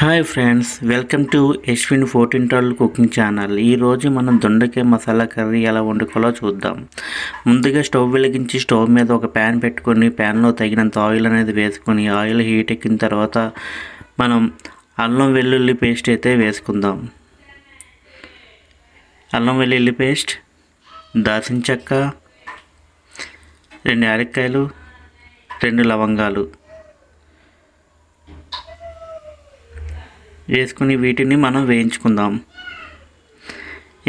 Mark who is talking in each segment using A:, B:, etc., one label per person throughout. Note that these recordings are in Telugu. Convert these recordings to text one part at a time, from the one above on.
A: Hi friends welcome to Yashwin fourteen twelve cooking channel. ఈరోజు మనం దొండకాయ మసాలా కర్రీ ఎలా వండుకోవాలో చూద్దాం. ముందుగా స్టవ్ వెలిగించి స్టవ్ మీద ఒక ప్యాన్ పెట్టుకొని ప్యాన్లో తగినంత ఆయిల్ అనేది వేసుకొని ఆయిల్ హీట్ ఎక్కిన తర్వాత మనం అల్లం వెల్లుల్లి పేస్ట్ అయితే వేసుకుందాం. అల్లం వెల్లుల్లి పేస్ట్ దాచిన చెక్క రెండు యాలక్కాయలు రెండు లవంగాలు. వేసుకుని వీటిని మనం వేయించుకుందాం.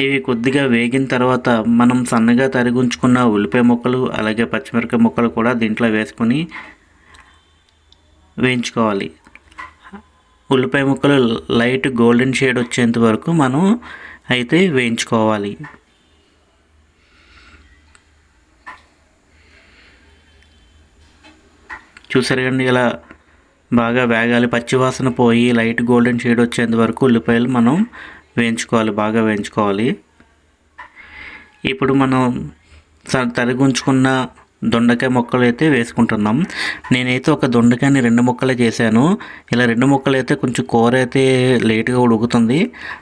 A: ఇవి కొద్దిగా వేగిన తర్వాత మనం సన్నగా తరిగుంచుకున్న ఉల్లిపాయ ముక్కలు అలాగే పచ్చిమిరపకాయ ముక్కలు కూడా దీంట్లో వేసుకొని వేయించుకోవాలి. ఉల్లిపాయ ముక్కలు లైట్ గోల్డెన్ షేడ్ వచ్చేంత వరకు మనం అయితే వేయించుకోవాలి. చూసారు కండి ఇలా బాగా వేగాలి. పచ్చివాసన పోయి లైట్ గోల్డెన్ షేడ్ వచ్చేంత వరకు ఉల్లిపాయలు మనం వేయించుకోవాలి. బాగా వేయించుకోవాలి. ఇప్పుడు మనం తరిగుంచుకున్న దొండకాయ ముక్కలు అయితే వేసుకుంటున్నాం. నేనైతే ఒక దొండకాయని రెండు ముక్కలే చేశాను. ఇలా రెండు ముక్కలు అయితే కొంచెం కూర అయితే లేట్గా ఉడుకుతుంది.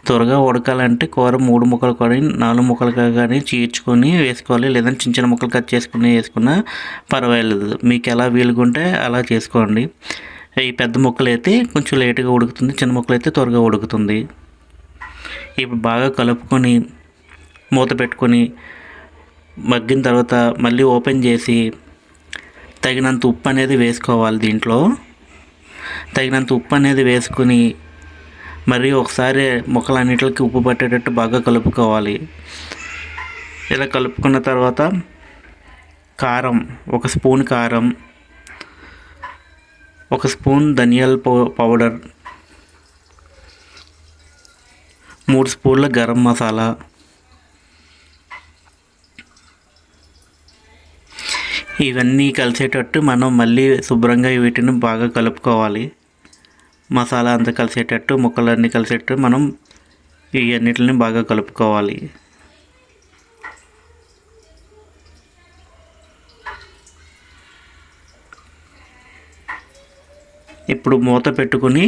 A: త్వరగా ఉడకాలంటే కూర మూడు ముక్కలు కానీ నాలుగు ముక్కలు కానీ చీర్చుకొని వేసుకోవాలి. లేదంటే చిన్న చిన్న ముక్కలు కట్ చేసుకుని వేసుకున్నా పర్వాలేదు. మీకు ఎలా వీలుగుంటే అలా చేసుకోండి. ఈ పెద్ద ముక్కలు అయితే కొంచెం లేటుగా ఉడుకుతుంది చిన్న ముక్కలు అయితే త్వరగా ఉడుకుతుంది. ఇప్పుడు బాగా కలుపుకొని మూత పెట్టుకొని మగ్గిన తర్వాత మళ్ళీ ఓపెన్ చేసి తగినంత ఉప్పు అనేది వేసుకోవాలి దీంట్లో. తగినంత ఉప్పు అనేది వేసుకుని మరి ఒకసారి ముక్కలన్నిటికి ఉప్పు పట్టేటట్టు బాగా కలుపుకోవాలి. ఇలా కలుపుకున్న తర్వాత కారం ఒక స్పూన్ కారం ఒక స్పూన్ ధనియాల పౌడర్. మూడు స్పూన్ల గరం మసాలా. ఇవన్నీ కలిసేటట్టు మనం మళ్ళీ శుభ్రంగా వీటిని బాగా కలుపుకోవాలి. మసాలా అంతా కలిసేటట్టు ముక్కలన్నీ కలిసేటట్టు మనం ఇవన్నిటిని బాగా కలుపుకోవాలి. ఇప్పుడు మూత పెట్టుకుని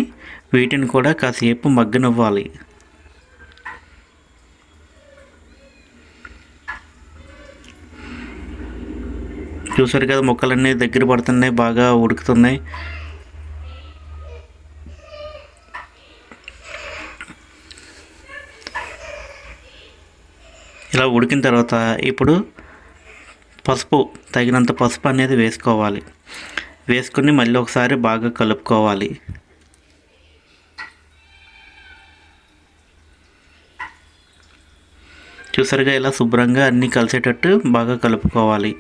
A: వీటిని కూడా కాసేపు మగ్గనివ్వాలి. చూసారు కదా మొక్కలన్నీ దగ్గర పడుతున్నాయి బాగా ఉడుకుతున్నాయి. ఇలా ఉడికిన తర్వాత ఇప్పుడు పసుపు తగినంత పసుపు అనేది వేసుకోవాలి. వేసుకుని మళ్ళీ ఒకసారి బాగా కలుపుకోవాలి. చూసారుగా ఇలా శుభ్రంగా అన్నీ కలిసేటట్టు బాగా కలుపుకోవాలి.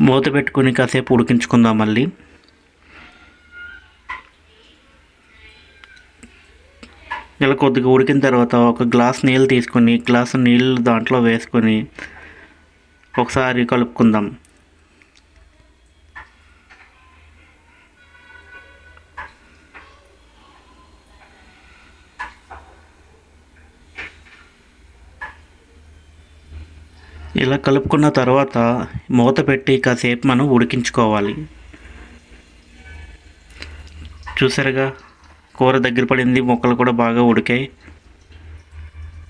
A: మూత పెట్టుకుని కాసేపు ఉడికించుకుందాం మళ్ళీ. కొద్దిగా ఉడికిన తర్వాత ఒక గ్లాస్ నీళ్ళు తీసుకొని గ్లాసు నీళ్ళు దాంట్లో వేసుకొని ఒకసారి కలుపుకుందాం. ఇలా కలుపుకున్న తర్వాత మూత పెట్టి కాసేపు మనం ఉడికించుకోవాలి. చూసారుగా? కూర దగ్గర పడింది మొక్కలు కూడా బాగా ఉడికాయి.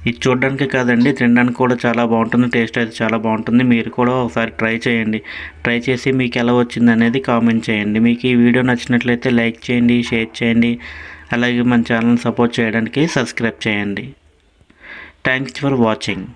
A: ఇది చూడడానికి కాదండి తినడానికి కూడా చాలా బాగుంటుంది టేస్ట్ అయితే చాలా బాగుంటుంది. మీరు కూడా ఒకసారి ట్రై చేయండి. ట్రై చేసి మీకు ఎలా వచ్చింది అనేది కామెంట్ చేయండి. మీకు ఈ వీడియో నచ్చినట్లయితే లైక్ చేయండి షేర్ చేయండి. అలాగే మన ఛానల్ సపోర్ట్ చేయడానికి సబ్స్క్రైబ్ చేయండి. Thanks for watching